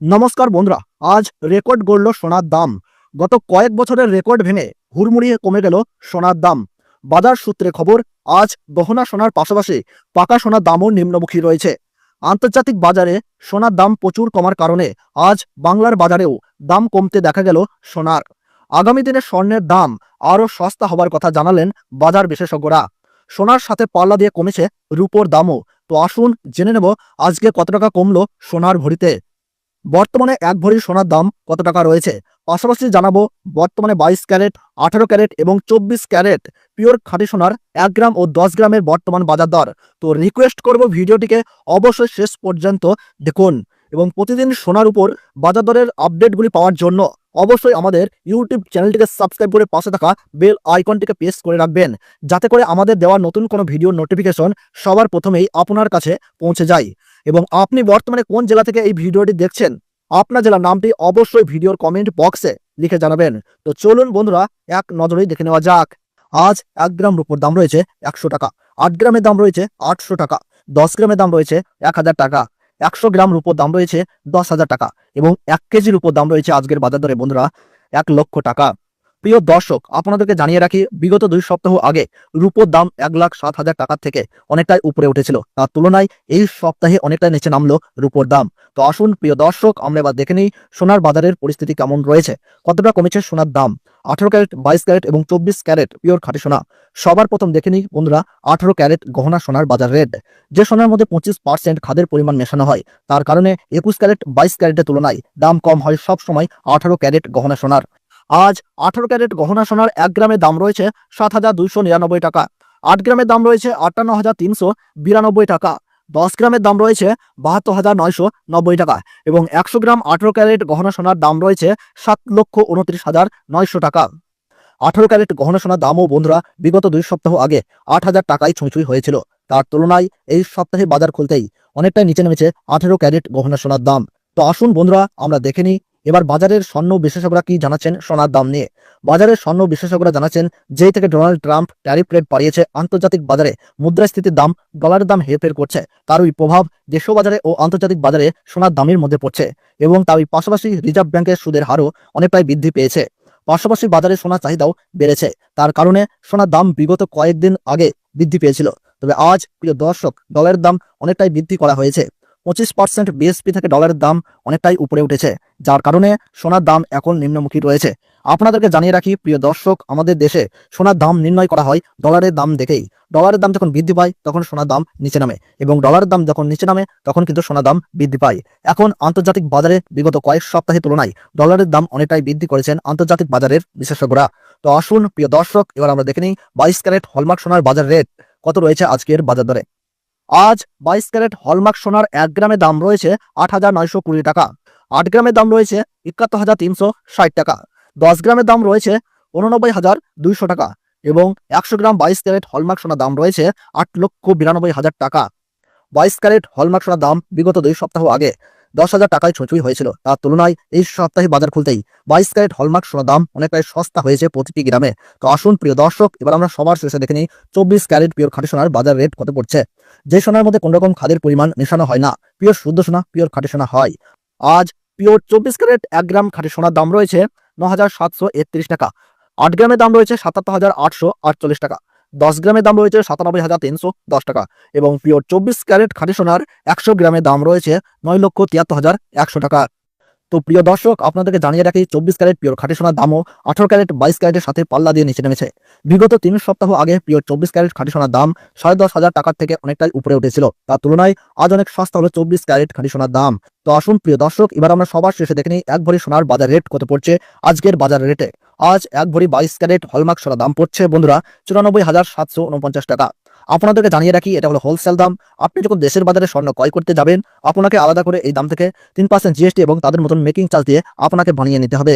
নমস্কার বন্ধুরা, আজ রেকর্ড গড়ল সোনার দাম। গত কয়েক বছরের রেকর্ড ভেঙে হুড়মুড়িয়ে কমে গেল সোনার দাম। বাজার সূত্রে খবর, আজ গহনা সোনার পাশাপাশি পাকা সোনার দামও নিম্নমুখী রয়েছে। আন্তর্জাতিক বাজারে সোনার দাম প্রচুর কমার কারণে আজ বাংলার বাজারেও দাম কমতে দেখা গেল সোনার। আগামী দিনে স্বর্ণের দাম আরও সস্তা হবার কথা জানালেন বাজার বিশেষজ্ঞরা। সোনার সাথে পাল্লা দিয়ে কমেছে রূপোর দামও। তো আসুন জেনে নেব আজকে কত টাকা কমলো সোনার ভরিতে। বর্তমানে এক ভরি সোনার দাম কত টাকা রয়েছে? পাশাপাশি জানাব, বর্তমানে বাইশ ক্যারেট, আঠারো ক্যারেট এবং চব্বিশ ক্যারেট পিওর খাঁটি সোনার এক গ্রাম ও দশ গ্রামের বর্তমান বাজার দর। তো রিকোয়েস্ট করব ভিডিওটিকে অবশ্যই শেষ পর্যন্ত দেখুন এবং প্রতিদিন সোনার উপর বাজার দরের আপডেটগুলি পাওয়ার জন্য অবশ্যই আমাদের ইউটিউব চ্যানেলটিকে সাবস্ক্রাইব করে পাশে থাকা বেল আইকনটিকে প্রেস করে রাখবেন। যাতে করে আমাদের দেওয়া নতুন কোনো ভিডিও নোটিফিকেশন সবার প্রথমেই আপনার কাছে পৌঁছে যায়। এবং আপনি বর্তমানে কোন জেলা থেকে এই ভিডিওটি দেখছেন, আপনার জেলার নামটি অবশ্যই ভিডিওর কমেন্ট বক্সে লিখে জানাবেন। তো চলুন বন্ধুরা, এক নজরেই দেখে নেওয়া যাক। আজ এক গ্রাম রূপোর দাম রয়েছে একশো টাকা, আট গ্রামের দাম রয়েছে আটশো টাকা, দশ গ্রামের দাম রয়েছে এক হাজার টাকা, একশো গ্রাম রূপোর দাম রয়েছে দশ হাজার টাকা এবং এক কেজির উপর দাম রয়েছে আজকের বাজার দরে বন্ধুরা এক লক্ষ টাকা। প্রিয় দর্শক, আপনাদেরকে জানিয়ে রাখি, বিগত দুই সপ্তাহ আগে রূপোর দাম এক লাখ সাত হাজার টাকার থেকে অনেকটাই উপরে উঠেছিল। তার তুলনায় এই সপ্তাহে অনেকটাই নিচে নামলো রূপোর দাম। তো আসুন, প্রিয় দর্শক, আমরা এবার দেখে নিই সোনার বাজারের পরিস্থিতি কেমন রয়েছে। কতটা কমেছে সোনার দাম? আঠারো ক্যারেট, বাইশ ক্যারেট এবং চব্বিশ ক্যারেট পিওর খাঁটি সোনা। সবার প্রথম দেখে নিই, বন্ধুরা, আঠারো ক্যারেট গহনা সোনার বাজার রেট। যে সোনার মধ্যে পঁচিশ পার্সেন্ট খাদের পরিমাণ মেশানো হয়, তার কারণে একুশ ক্যারেট, বাইশ ক্যারেটের তুলনায় দাম কম হয় সব সময় আঠারো ক্যারেট গহনা সোনার। আজ আঠারো ক্যারেট গহনা সোনার এক গ্রামের দাম রয়েছে সাত হাজার দুইশো নিরানব্বই টাকা। আট গ্রামের দাম রয়েছে আটান্ন হাজার তিনশো বিরানব্বই টাকা। দশ গ্রামের দাম রয়েছে বাহাত্তর হাজার নয়শো নব্বই টাকা এবং একশো গ্রাম আঠারো ক্যারেট গহনা সোনার দাম রয়েছে সাত লক্ষ উনত্রিশ হাজার নয়শো টাকা। আঠারো ক্যারেট গহনা সোনার দামও বন্ধুরা বিগত দুই সপ্তাহ আগে আট হাজার টাকায় ছুঁই হয়েছিল। তার তুলনায় এই সপ্তাহে বাজার খুলতেই অনেকটাই নিচে নেমেছে আঠেরো ক্যারেট গহনা সোনার দাম। তো আসুন বন্ধুরা আমরা দেখে নিই এবার বাজারের স্বর্ণ বিশেষজ্ঞরা কি জানাচ্ছেন সোনার দাম নিয়ে? বাজারের স্বর্ণ বিশেষজ্ঞরা জানাচ্ছেন, যেই থেকে ডোনাল্ড ট্রাম্প ট্যারিফ রেট বাড়িয়েছে, আন্তর্জাতিক বাজারে মুদ্রাস্ফীতির দাম ডলারের দাম হেরফের করছে। তারই প্রভাব দেশীয় বাজারে ও আন্তর্জাতিক বাজারে সোনার দামের মধ্যে পড়ছে এবং তারই পাশাপাশি রিজার্ভ ব্যাংকের সুদের হারও অনেকটাই বৃদ্ধি পেয়েছে। পাশাপাশি বাজারে সোনার চাহিদাও বেড়েছে। তার কারণে সোনার দাম বিগত কয়েকদিন আগে বৃদ্ধি পেয়েছিল। তবে আজ, প্রিয় দর্শক, ডলারের দাম অনেকটাই বৃদ্ধি করা হয়েছে। পঁচিশ পার্সেন্ট বিএসপি থেকে ডলারের দাম অনেকটাই উপরে উঠেছে, যার কারণে সোনার দাম এখন নিম্নমুখী রয়েছে। আপনাদেরকে জানিয়ে রাখি, প্রিয় দর্শক, আমাদের দেশে সোনার দাম নির্ণয় করা হয় ডলারের দাম দেখেই। ডলারের দাম যখন বৃদ্ধি পায়, তখন সোনার দাম নিচে নামে এবং ডলারের দাম যখন নিচে নামে, তখন কিন্তু সোনার দাম বৃদ্ধি পায়। এখন আন্তর্জাতিক বাজারে বিগত কয়েক সপ্তাহের তুলনায় ডলারের দাম অনেকটাই বৃদ্ধি করেছেন আন্তর্জাতিক বাজারের বিশেষজ্ঞরা। তো আসুন, প্রিয় দর্শক, এবার আমরা দেখে নিই বাইশ ক্যারেট হলমার্ক সোনার বাজার রেট কত রয়েছে আজকের বাজার দরে। আজ বাইশ ক্যারেট হলমার্ক সোনার এক গ্রামে দাম রয়েছে আট হাজার নয়শো কুড়ি টাকা। আট গ্রামের দাম রয়েছে একাত্তর হাজার তিনশো ষাট টাকা। দশ গ্রামের দাম রয়েছে উননব্বই হাজার দুইশো টাকা এবং একশো গ্রাম বাইশ ক্যারেট হলমার্ক সোনার দাম রয়েছে আট লক্ষ বিরানব্বই হাজার টাকা। বাইশ ক্যারেট হলমার্ক সোনার দাম বিগত দুই সপ্তাহ আগে দশ হাজার টাকায় ছুঁচুই হয়েছিল। তার তুলনায় এই সপ্তাহে বাজার খুলতেই বাইশ ক্যারেট হলমার্ক সোনার দাম অনেকটাই সস্তা হয়েছে প্রতিটি গ্রামে। তো আসুন, প্রিয় দর্শক, এবার আমরা সবার শেষে দেখে নিই চব্বিশ ক্যারেট পিওর খাঁটি সোনার বাজার রেট কত পড়ছে। যে সোনার মধ্যে কোন রকম খাদের পরিমাণ মেশানো হয় না। পিওর শুদ্ধ সোনা, পিওর খাঁটি সোনা হয়। আজ পিওর চব্বিশ ক্যারেট এক গ্রাম খাঁটি সোনার দাম রয়েছে ন হাজার সাতশো একত্রিশ টাকা। আট গ্রামের দাম রয়েছে সাতাত্তর হাজার আটশো আটচল্লিশ টাকা। দশ গ্রামের দাম রয়েছে সাতানব্বই হাজার তিনশো দশ টাকা এবং পিওর চব্বিশ ক্যারেট খাঁটি সোনার একশো গ্রামের দাম রয়েছে নয় লক্ষ তিয়াত্তর হাজার একশো টাকা। তো প্রিয় দর্শক, আপনাদেরকে জানিয়ে রাখি, চব্বিশ ক্যারেট পিওর খাঁটি সোনার দামও আঠারো ক্যারেট বাইশ ক্যারেটের সাথে পাল্লা দিয়ে নিচে নেমেছে। বিগত তিন সপ্তাহ আগে পিওর চব্বিশ ক্যারেট খাঁটি সোনার দাম সাড়ে দশ হাজার টাকার থেকে অনেকটাই উপরে উঠেছিল। তার তুলনায় আজ অনেক সস্তা হলো চব্বিশ ক্যারেট খাঁটি সোনার দাম। তো আসুন প্রিয় দর্শক, এবার আমরা সবার শেষে দেখে নিই, এক ভরি সোনার বাজার রেট কত পড়ছে আজকের বাজার রেটে। আজ এক ভরি বাইশ ক্যারেট হলমার্ক সোনা দাম পড়ছে, বন্ধুরা চুরানব্বই হাজার সাতশো উনপঞ্চাশ টাকা। আপনাদেরকে জানিয়ে রাখি, এটা হলো হোলসেল দাম। আপনি যখন দেশের বাজারে স্বর্ণ ক্রয় করতে যাবেন, আপনাকে আলাদা করে এই দাম থেকে তিন পার্সেন্ট জিএসটি এবং তাদের মতন মেকিং চার্জ দিয়ে আপনাকে বানিয়ে নিতে হবে।